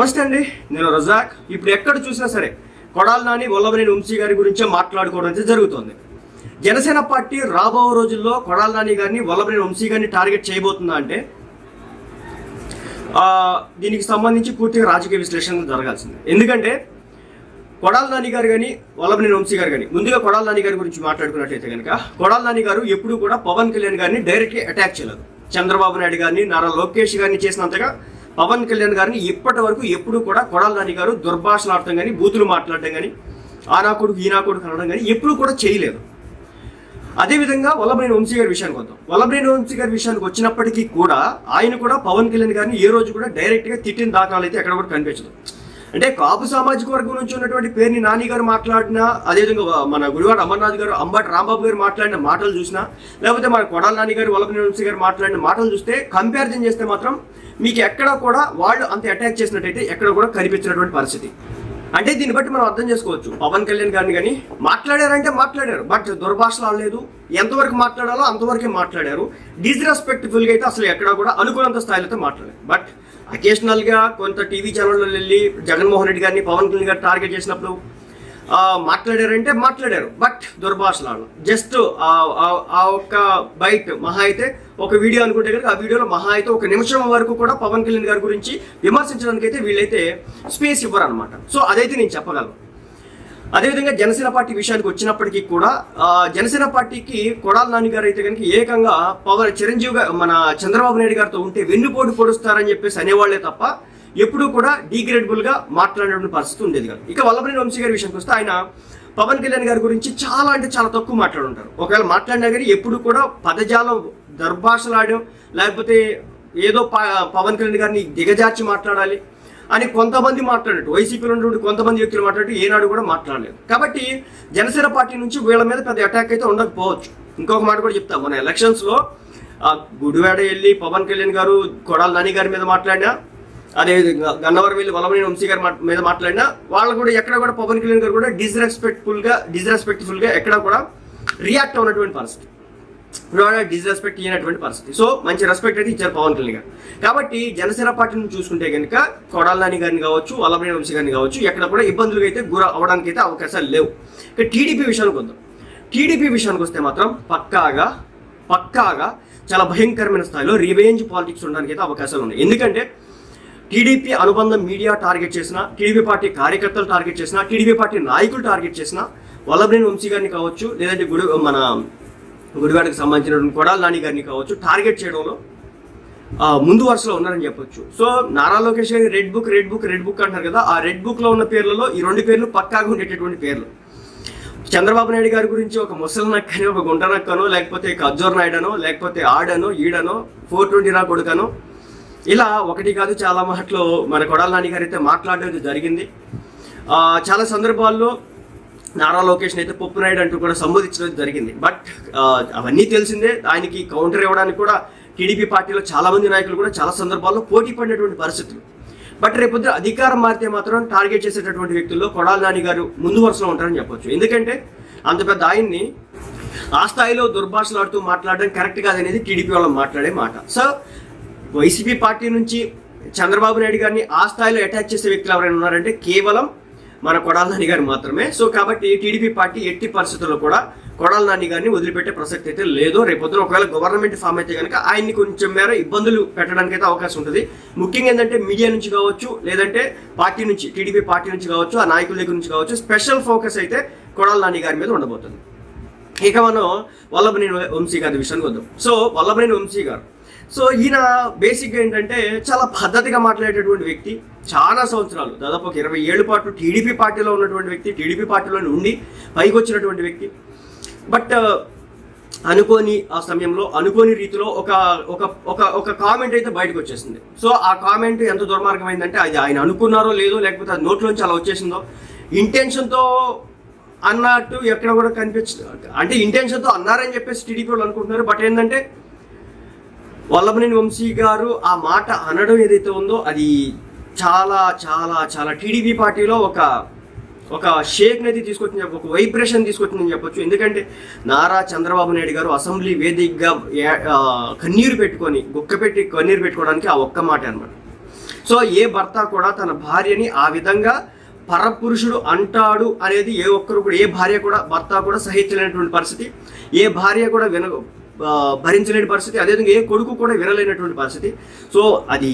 నమస్తే అండి నేను రజాక్. ఇప్పుడు ఎక్కడ చూసినా సరే కొడాల నాని వల్లభనేని వంశీ గారి గురించే మాట్లాడుకోవడం అయితే జరుగుతుంది. జనసేన పార్టీ రాబో రోజుల్లో కొడాల నాని గారిని వల్లభనేని వంశీ గారిని టార్గెట్ చేయబోతుందా అంటే దీనికి సంబంధించి పూర్తిగా రాజకీయ విశ్లేషణ జరగాల్సింది. ఎందుకంటే కొడాల నాని గారు కానీ వల్లభనేని వంశీ గారు కానీ ముందుగా కొడాల నాని గారి గురించి మాట్లాడుకున్నట్టయితే కనుక కొడాల నాని గారు ఎప్పుడూ కూడా పవన్ కళ్యాణ్ గారిని డైరెక్ట్గా అటాక్ చేయలేదు. చంద్రబాబు నాయుడు గారిని నారా లోకేష్ గారిని చేసినంతగా పవన్ కళ్యాణ్ గారిని ఇప్పటి వరకు ఎప్పుడు కూడా కొడాల నాని గారు దుర్భాషలాడటం కానీ బూతులు మాట్లాడటం కానీ ఆ నా కొడుకు ఈ నా కొడుకు అనడం కానీ ఎప్పుడూ కూడా చేయలేదు. అదేవిధంగా వల్లభనేని వంశీ గారి విషయానికి వద్దాం. వల్లభనేని వంశీ గారి విషయానికి వచ్చినప్పటికీ కూడా ఆయన కూడా పవన్ కళ్యాణ్ గారిని ఏ రోజు కూడా డైరెక్ట్గా తిట్టిన దాఖలాలు అయితే ఎక్కడ కూడా కనిపించదు. అంటే కాపు సామాజిక వర్గం నుంచి ఉన్నటువంటి పేరుని నాని గారు మాట్లాడినా అదేవిధంగా మన గురువారు అమర్నాథ్ గారు అంబటి రాంబాబు గారు మాట్లాడిన మాటలు చూసినా లేకపోతే మన కొడాల నాని గారు వల్లభనేని గారు మాట్లాడిన మాటలు చూస్తే కంపారిజన్ చేస్తే మాత్రం మీకు ఎక్కడ కూడా వాళ్ళు అంత అటాక్ చేసినట్టయితే ఎక్కడ కూడా కనిపించినటువంటి పరిస్థితి. అంటే దీన్ని బట్టి మనం అర్థం చేసుకోవచ్చు. పవన్ కళ్యాణ్ గారిని కానీ మాట్లాడారంటే మాట్లాడారు. బట్ దుర్భాషలు ఆడలేదు ఎంతవరకు మాట్లాడాలో అంతవరకే మాట్లాడారు. డిస్రెస్పెక్ట్ఫుల్గా అయితే అసలు ఎక్కడ కూడా అనుకున్నంత స్థాయిలో అయితే మాట్లాడారు బట్ అకేషనల్గా కొంత టీవీ ఛానల్లో వెళ్ళి జగన్మోహన్ రెడ్డి గారిని పవన్ కళ్యాణ్ గారు టార్గెట్ చేసినప్పుడు మాట్లాడారంటే మాట్లాడారు. బట్ దుర్భాషలాడు జస్ట్ ఆ ఒక్క బైట్ మహా అయితే ఒక వీడియో అనుకుంటే కనుక ఆ వీడియోలో మహా అయితే ఒక నిమిషం వరకు కూడా పవన్ కళ్యాణ్ గారి గురించి విమర్శించడానికి అయితే వీళ్ళైతే స్పేస్ ఇవ్వరు అనమాట సో అదైతే నేను చెప్పగలను. అదేవిధంగా జనసేన పార్టీ విషయానికి వచ్చినప్పటికీ కూడా జనసేన పార్టీకి కొడాల నాని గారు అయితే కనుక ఏకంగా పవన్ చిరంజీవి గారు మన చంద్రబాబు నాయుడు గారితో ఉంటే వెన్నుపోటు పొడుస్తారని చెప్పేసి అనేవాళ్ళే తప్ప ఎప్పుడూ కూడా డీగ్రేడబుల్గా మాట్లాడేటువంటి పరిస్థితి ఉండేది కాదు. ఇక వల్లభనేని వంశీ గారి విషయానికి వస్తే ఆయన పవన్ కళ్యాణ్ గారి గురించి చాలా అంటే చాలా తక్కువ మాట్లాడుంటారు. ఒకవేళ మాట్లాడినా కానీ ఎప్పుడు కూడా పదజాలం దర్భాషలాడడం లేకపోతే ఏదో ప- పవన్ కళ్యాణ్ గారిని దిగజార్చి మాట్లాడాలి అని కొంతమంది మాట్లాడట్టు వైసీపీలో ఉన్నటువంటి కొంతమంది వ్యక్తులు మాట్లాడి ఏనాడు కూడా మాట్లాడలేదు. కాబట్టి జనసేన పార్టీ నుంచి వీళ్ళ మీద పెద్ద అటాక్ అయితే ఉండకపోవచ్చు. ఇంకొక మాట కూడా చెప్తా మన ఎలక్షన్స్లో ఆ గుడివాడ వెళ్ళి పవన్ కళ్యాణ్ గారు కొడాల నాని గారి మీద మాట్లాడినా అదేవిధంగా గన్నవరం వెళ్ళి వలమనేని వంశీ గారి మా- మీద మాట్లాడినా వాళ్ళు కూడా ఎక్కడ కూడా పవన్ కళ్యాణ్ గారు కూడా డిస్రెస్పెక్ట్ఫుల్గా డిస్రెస్పెక్ట్ఫుల్గా ఎక్కడ కూడా రియాక్ట్ అవునటువంటి పరిస్థితి. డిస్రెస్పెక్ట్ ఇయ్యనటువంటి పరిస్థితి. సో మంచి రెస్పెక్ట్ అయితే ఇచ్చారు పవన్ కళ్యాణ్ గారు. కాబట్టి జనసేన పార్టీని చూసుకుంటే కనుక కొడాలని గారిని కావచ్చు వల్లభనేని వంశీ గారిని కావచ్చు ఎక్కడ కూడా ఇబ్బందులు అయితే గుర అవడానికి అయితే అవకాశాలు లేవు. ఇక టీడీపీ విషయానికి వద్దాం. టీడీపీ విషయానికి వస్తే మాత్రం పక్కాగా పక్కాగా చాలా భయంకరమైన స్థాయిలో రివేంజ్ పాలిటిక్స్ ఉండడానికి అయితే అవకాశాలు ఉన్నాయి. ఎందుకంటే టీడీపీ అనుబంధం మీడియా టార్గెట్ చేసిన టీడీపీ పార్టీ కార్యకర్తలు టార్గెట్ చేసిన టీడీపీ పార్టీ నాయకులు టార్గెట్ చేసిన వల్లభనేని వంశీ గారిని కావచ్చు లేదంటే గుడి మన గుడివాడకు సంబంధించినటువంటి కొడాల నాని గారిని కావచ్చు టార్గెట్ చేయడంలో ముందు వరుసలో ఉన్నారని చెప్పొచ్చు. సో నారా లోకేష్ గారి red book red book red book అంటారు కదా ఆ రెడ్ బుక్లో ఉన్న పేర్లలో ఈ రెండు పేర్లు పక్కాగా ఉండేటటువంటి పేర్లు. చంద్రబాబు నాయుడు గారి గురించి ఒక ముసలి నక్కని ఒక గుంట నక్కనో లేకపోతే ఖజ్జూర్ నాయుడనో లేకపోతే ఆడనో ఈడనో ఫోర్ ట్వంటీ నా కొడుకనో ఇలా ఒకటి కాదు చాలా మాటలు మన కొడాల నాని గారు అయితే మాట్లాడడం జరిగింది. చాలా సందర్భాల్లో నారా లోకేష్ అయితే పప్పు నాయుడు అంటూ కూడా సంబోధించడం జరిగింది. బట్ అవన్నీ తెలిసిందే. ఆయనకి కౌంటర్ ఇవ్వడానికి కూడా టీడీపీ పార్టీలో చాలా మంది నాయకులు కూడా చాలా సందర్భాల్లో పోటీ పడినటువంటి పరిస్థితులు. బట్ రేపొద్దు అధికారం మారితే మాత్రం టార్గెట్ చేసేటటువంటి వ్యక్తుల్లో కొడాల నాని గారు ముందు వరుసలో ఉంటారని చెప్పొచ్చు. ఎందుకంటే అంత పెద్ద ఆయన్ని ఆ స్థాయిలో దుర్భాషలాడుతూ మాట్లాడడం కరెక్ట్ కాదనేది టీడీపీ వాళ్ళు మాట్లాడే మాట. సో వైసీపీ పార్టీ నుంచి చంద్రబాబు నాయుడు గారిని ఆ స్థాయిలో అటాచ్ చేసే వ్యక్తులు ఎవరైనా ఉన్నారంటే కేవలం మన కొడాల నాని గారు మాత్రమే. సో కాబట్టి టీడీపీ పార్టీ ఎట్టి పరిస్థితుల్లో కూడా కొడాల నాని గారిని వదిలిపెట్టే ప్రసక్తి అయితే లేదు రేపొద్దున ఒకవేళ గవర్నమెంట్ ఫామ్ అయితే కనుక ఆయన్ని కొంచెం మేర ఇబ్బందులు పెట్టడానికి అయితే అవకాశం ఉంటుంది. ముఖ్యంగా ఏంటంటే మీడియా నుంచి కావచ్చు లేదంటే పార్టీ నుంచి టీడీపీ పార్టీ నుంచి కావచ్చు ఆ నాయకుల దగ్గర నుంచి కావచ్చు స్పెషల్ ఫోకస్ అయితే కొడాల నాని గారి మీద ఉండబోతుంది. ఇక మనం వల్లభనేని వంశీ గారి విషయానికి వద్దాం. సో వల్లభనేని వంశీ గారు సో ఈయన బేసిక్గా ఏంటంటే చాలా పద్ధతిగా మాట్లాడేటటువంటి వ్యక్తి. చాలా సంవత్సరాలు దాదాపు ఒక ఇరవై ఏళ్ళ పాటు టీడీపీ పార్టీలో ఉన్నటువంటి వ్యక్తి టీడీపీ పార్టీలో ఉండి పైకి వచ్చినటువంటి వ్యక్తి. బట్ అనుకోని ఆ సమయంలో అనుకోని రీతిలో ఒక ఒక ఒక ఒక కామెంట్ అయితే బయటకు వచ్చేసింది. సో ఆ కామెంట్ ఎంత దుర్మార్గమైందంటే అది ఆయన అనుకున్నారో లేదో లేకపోతే అది నోట్లోంచి అలా వచ్చేసిందో ఇంటెన్షన్తో అన్నట్టు ఎక్కడ కూడా కనిపించ అంటే ఇంటెన్షన్తో అన్నారని చెప్పేసి టీడీపీ వాళ్ళు అనుకుంటున్నారు. బట్ ఏంటంటే వల్లభనేని వంశీ గారు ఆ మాట అనడం ఏదైతే ఉందో అది చాలా చాలా చాలా టీడీపీ పార్టీలో ఒక ఒక షేక్ అనేది తీసుకొచ్చింది ఒక వైబ్రేషన్ తీసుకొచ్చిందని చెప్పొచ్చు. ఎందుకంటే నారా చంద్రబాబు నాయుడు గారు అసెంబ్లీ వేదికగా కన్నీరు పెట్టుకొని గుక్క పెట్టి కన్నీరు పెట్టుకోవడానికి ఆ ఒక్క మాట అనమాట సో ఏ భర్త కూడా తన భార్యని ఆ విధంగా పరపురుషుడు అంటాడు అనేది ఏ ఒక్కరు కూడా ఏ భార్య కూడా భర్త కూడా సహించలేనటువంటి పరిస్థితి. ఏ భార్య కూడా విన భరించలేని పరిస్థితి అదేవిధంగా ఏ కొడుకు కూడా వినలేనటువంటి పరిస్థితి. సో అది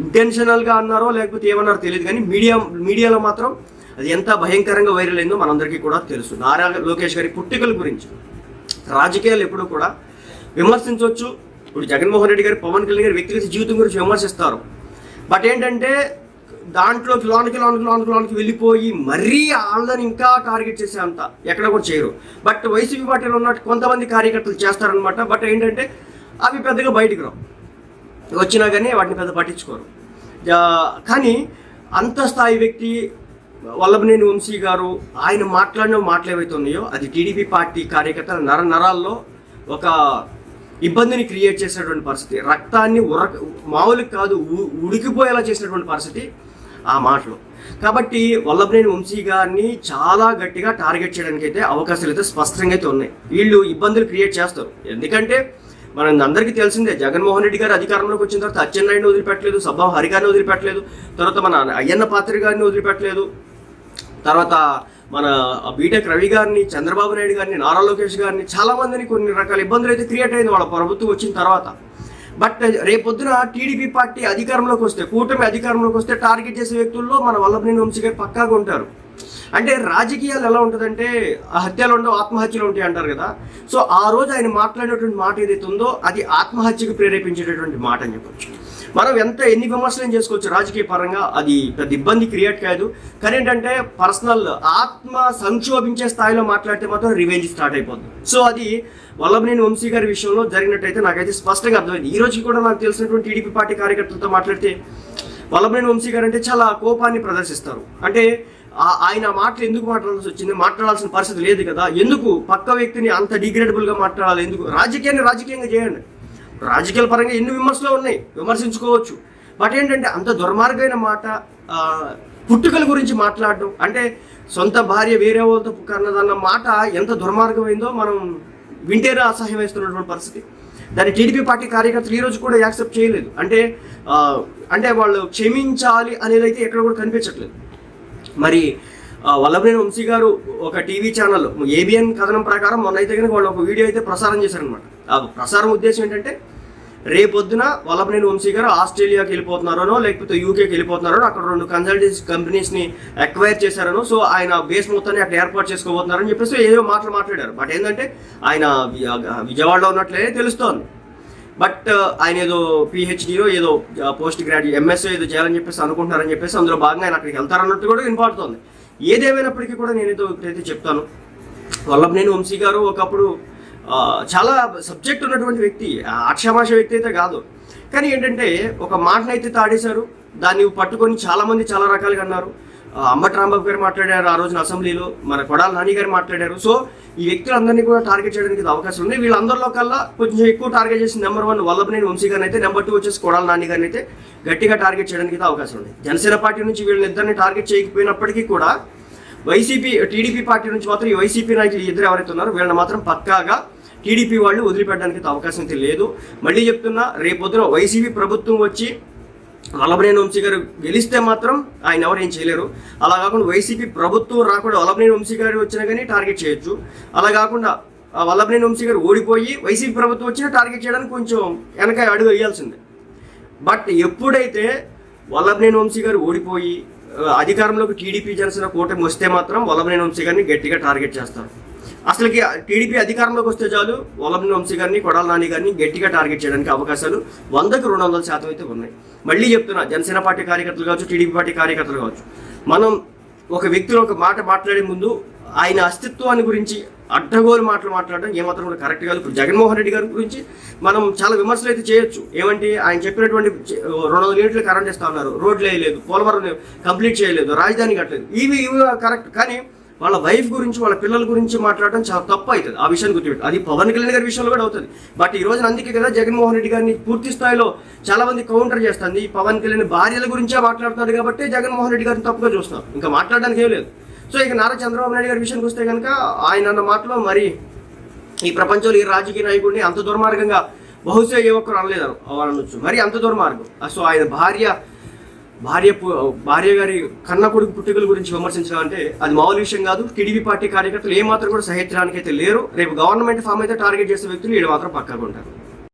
ఇంటెన్షనల్గా అన్నారో లేకపోతే ఏమన్నారో తెలియదు కానీ మీడియా మీడియాలో మాత్రం అది ఎంత భయంకరంగా వైరల్ అయిందో మనందరికీ కూడా తెలుసు. నారా లోకేష్ గారి పుట్టికల గురించి రాజకీయాలు ఎప్పుడూ కూడా విమర్శించవచ్చు. ఇప్పుడు జగన్మోహన్ రెడ్డి గారు పవన్ కళ్యాణ్ గారి వ్యక్తిగత జీవితం గురించి విమర్శిస్తారు. బట్ ఏంటంటే దాంట్లోకి లోనికి లోనికి లోనికి లోనికి వెళ్ళిపోయి మరీ వాళ్ళని ఇంకా టార్గెట్ చేసే అంత ఎక్కడ కూడా చేయరు. బట్ వైసీపీ పార్టీలో ఉన్న కొంతమంది కార్యకర్తలు చేస్తారనమాట బట్ ఏంటంటే అవి పెద్దగా బయటకు రావు. వచ్చినా కానీ వాటిని పెద్ద పట్టించుకోరు. కానీ అంత స్థాయి వ్యక్తి వల్లభనేని వంశీ గారు ఆయన మాట్లాడిన మాటలు ఏవైతే ఉన్నాయో అది టీడీపీ పార్టీ కార్యకర్తల నర నరాల్లో ఒక ఇబ్బందిని క్రియేట్ చేసినటువంటి పరిస్థితి. రక్తాన్ని ఉరక మామూలుగా కాదు ఉడికిపోయేలా చేసినటువంటి పరిస్థితి. ఆ మాటలు. కాబట్టి వల్లభనేని వంశీ గారిని చాలా గట్టిగా టార్గెట్ చేయడానికి అయితే అవకాశాలు అయితే స్పష్టంగా అయితే ఉన్నాయి. వీళ్ళు ఇబ్బందులు క్రియేట్ చేస్తారు. ఎందుకంటే మనం అందరికీ తెలిసిందే జగన్మోహన్ రెడ్డి గారు అధికారంలోకి వచ్చిన తర్వాత అచ్చెన్నాయుడిని వదిలిపెట్టలేదు సభా హరి గారిని వదిలిపెట్టలేదు తర్వాత మన అయ్యన్న పాత్రి గారిని వదిలిపెట్టలేదు తర్వాత మన బీటెక్ రవి గారిని చంద్రబాబు నాయుడు గారిని నారా లోకేష్ గారిని చాలా మందిని కొన్ని రకాల ఇబ్బందులు అయితే క్రియేట్ అయింది. వాళ్ళ ప్రభుత్వం వచ్చిన తర్వాత బట్ రేపొద్దున టీడీపీ పార్టీ అధికారంలోకి వస్తే కూటమి అధికారంలోకి వస్తే టార్గెట్ చేసే వ్యక్తుల్లో మన వల్లభనేని వంశీ గారు పక్కాగా ఉంటారు. అంటే రాజకీయాలు ఎలా ఉంటుందంటే ఆ హత్యలు ఉండవు ఆత్మహత్యలు ఉంటాయి అంటారు కదా. సో ఆ రోజు ఆయన మాట్లాడేటువంటి మాట ఏదైతే ఉందో అది ఆత్మహత్యకు ప్రేరేపించేటటువంటి మాట అని చెప్పొచ్చు. మనం ఎంత ఎన్ని విమర్శలు చేసుకోవచ్చు రాజకీయ పరంగా అది పెద్ద ఇబ్బంది క్రియేట్ కాదు. కానీ ఏంటంటే పర్సనల్ ఆత్మ సంక్షోభించే స్థాయిలో మాట్లాడితే మాత్రం రివెంజ్ స్టార్ట్ అయిపోతుంది సో అది వల్లభనేని వంశీ గారి విషయంలో జరిగినట్టయితే నాకైతే స్పష్టంగా అర్థమైంది. ఈ రోజు కూడా నాకు తెలిసినటువంటి టీడీపీ పార్టీ కార్యకర్తలతో మాట్లాడితే వల్లభనేని వంశీ గారు అంటే చాలా కోపాన్ని ప్రదర్శిస్తారు. అంటే ఆయన మాటలు ఎందుకు మాట్లాడాల్సి వచ్చింది? మాట్లాడాల్సిన పరిస్థితి లేదు కదా. ఎందుకు పక్క వ్యక్తిని అంత డిగ్రేడబుల్గా మాట్లాడాలి? ఎందుకు? రాజకీయాన్ని రాజకీయంగా చేయండి. రాజకీయాల పరంగా ఎన్ని విమర్శలు ఉన్నాయి? విమర్శించుకోవచ్చు. బట్ ఏంటంటే అంత దుర్మార్గమైన మాట పుట్టుకల గురించి మాట్లాడడం అంటే సొంత భార్య వేరే వాళ్ళతో కన్నదన్న మాట ఎంత దుర్మార్గమైందో మనం వింటేనే అసహ్యం వేస్తున్నటువంటి పరిస్థితి. దాన్ని టీడీపీ పార్టీ కార్యకర్తలు ఈరోజు కూడా యాక్సెప్ట్ చేయలేదు. అంటే అంటే వాళ్ళు క్షమించాలి అనేది అయితే ఎక్కడ కూడా కనిపించట్లేదు. మరి వల్లభనేని వంశీ గారు ఒక టీవీ ఛానల్ ఏబిఎన్ కథనం ప్రకారం మొన్న అయితే కనుక వాళ్ళు ఒక వీడియో అయితే ప్రసారం చేశారనమాట ఆ ప్రసారం ఉద్దేశం ఏంటంటే రేపొద్దున వల్లభనేని వంశీ గారు ఆస్ట్రేలియాకి వెళ్ళిపోతున్నారనో లేకపోతే యూకేకి వెళ్ళిపోతున్నారనో అక్కడ రెండు కన్సల్టెన్సీ కంపెనీస్ని అక్వైర్ చేశారనో సో ఆయన బేస్ మొత్తాన్ని అక్కడ ఏర్పాటు చేసుకోబోతున్నారని చెప్పేసి ఏదో మాటలు మాట్లాడారు. బట్ ఏంటంటే ఆయన విజయవాడలో ఉన్నట్లే తెలుస్తోంది. బట్ ఆయన ఏదో పిహెచ్డిలో ఏదో పోస్ట్ గ్రాడ్యుయేట్ ఎంఎస్ఓ ఏదో చేయాలని చెప్పేసి అనుకుంటున్నారని చెప్పేసి అందులో భాగంగా ఆయన అక్కడికి వెళ్తారన్నట్టు కూడా వినపడుతుంది. ఏదేమైనప్పటికీ కూడా నేనైతే ఇప్పుడైతే చెప్తాను. వల్లభనేని వంశీ గారు ఒకప్పుడు చాలా సబ్జెక్ట్ ఉన్నటువంటి వ్యక్తి ఆక్షమాష వ్యక్తి అయితే కాదు. కానీ ఏంటంటే ఒక మాటనైతే తాడేశారు. దాన్ని పట్టుకొని చాలామంది చాలా రకాలుగా అన్నారు. అంబటి రాంబాబు గారు మాట్లాడారు ఆ రోజున అసెంబ్లీలో మన కొడాల నాని గారు మాట్లాడారు. సో ఈ వ్యక్తులందరినీ కూడా టార్గెట్ చేయడానికి అవకాశం ఉంది. వీళ్ళందరిలో కల్లా కొంచెం ఎక్కువ టార్గెట్ చేసిన నెంబర్ వన్ వల్లభనేని వంశీ గారిని అయితే నెంబర్ టూ వచ్చేసి కొడాల నాని గారిని అయితే గట్టిగా టార్గెట్ చేయడానికి అవకాశం ఉంది. జనసేన పార్టీ నుంచి వీళ్ళని ఇద్దరిని టార్గెట్ చేయకపోయినప్పటికీ కూడా వైసీపీ టీడీపీ పార్టీ నుంచి మాత్రం ఈ వైసీపీ నాయకులు ఇద్దరు ఎవరైతే ఉన్నారో వీళ్ళని మాత్రం పక్కాగా టీడీపీ వాళ్ళు వదిలిపెట్టడానికి అవకాశం అయితే లేదు. మళ్ళీ చెప్తున్నా రేపొద్దున వైసీపీ ప్రభుత్వం వచ్చి వల్లభనేని వంశీ గారు గెలిస్తే మాత్రం ఆయన ఎవరేం చేయలేరు. అలా కాకుండా వైసీపీ ప్రభుత్వం రాకుండా వల్లభనేని వంశీ గారు వచ్చినా కానీ టార్గెట్ చేయొచ్చు. అలా కాకుండా ఆ వల్లభనేని వంశీ గారు ఓడిపోయి వైసీపీ ప్రభుత్వం వచ్చినా టార్గెట్ చేయడానికి కొంచెం వెనక అడుగు వేయాల్సిందే. బట్ ఎప్పుడైతే వల్లభనేని వంశీ గారు ఓడిపోయి అధికారంలోకి టీడీపీ జనసేన కూటమి వస్తే మాత్రం వల్లభనేని వంశీ గారిని గట్టిగా టార్గెట్ చేస్తారు. అసలుకి టీడీపీ అధికారంలోకి వస్తే చాలు వల్లభనేని వంశీ గారిని కొడాల నాని గారిని గట్టిగా టార్గెట్ చేయడానికి అవకాశాలు వందకు రెండు వందల శాతం అయితే ఉన్నాయి. మళ్ళీ చెప్తున్నా జనసేన పార్టీ కార్యకర్తలు కావచ్చు టీడీపీ పార్టీ కార్యకర్తలు కావచ్చు మనం ఒక వ్యక్తిలో ఒక మాట మాట్లాడే ముందు ఆయన అస్తిత్వాన్ని గురించి అడ్డగోలు మాటలు మాట్లాడడం ఏమాత్రం కూడా కరెక్ట్ కాదు. ఇప్పుడు జగన్మోహన్ రెడ్డి గారి గురించి మనం చాలా విమర్శలు అయితే చేయొచ్చు. ఏమంటే ఆయన చెప్పినటువంటి రెండు వందల యూనిట్లు కరెంట్ ఇస్తా ఉన్నారు. రోడ్లు వేయలేదు పోలవరం కంప్లీట్ చేయలేదు రాజధాని కట్టలేదు. ఇవి ఇవి కరెక్ట్ కానీ వాళ్ళ వైఫ్ గురించి వాళ్ళ పిల్లల గురించి మాట్లాడడం చాలా తప్పు అవుతుంది. ఆ విషయాన్ని గుర్తుపెట్టు అది పవన్ కళ్యాణ్ గారి విషయంలో కూడా అవుతుంది. బట్ ఈ రోజున అందుకే కదా జగన్మోహన్ రెడ్డి గారిని పూర్తి స్థాయిలో చాలా మంది కౌంటర్ చేస్తుంది. ఈ పవన్ కళ్యాణ్ భార్యల గురించే మాట్లాడుతున్నాడు కాబట్టి జగన్మోహన్ రెడ్డి గారిని తప్పుగా చూస్తున్నారు. ఇంకా మాట్లాడడానికి ఏం లేదు. సో ఇక నారా చంద్రబాబు నాయుడు గారి విషయానికి వస్తే కనుక ఆయన అన్న మాటలో మరి ఈ ప్రపంచంలో ఈ రాజకీయ నాయకుడిని అంత దుర్మార్గంగా బహుశా ఏ ఒక్కరు అనలేదు వాళ్ళు అనొచ్చు మరి అంత దుర్మార్గం. సో ఆయన భార్య భార్య భార్య గారి కన్న కొడుకు పుట్టుకల గురించి విమర్శించాలంటే అది మామూలు విషయం కాదు. టీడీపీ పార్టీ కార్యకర్తలు ఏమాత్రం కూడా సహేత్రానికి అయితే లేరు. రేపు గవర్నమెంట్ ఫామ్ అయితే టార్గెట్ చేసే వ్యక్తులు వీళ్ళు మాత్రం పక్కగా ఉంటారు.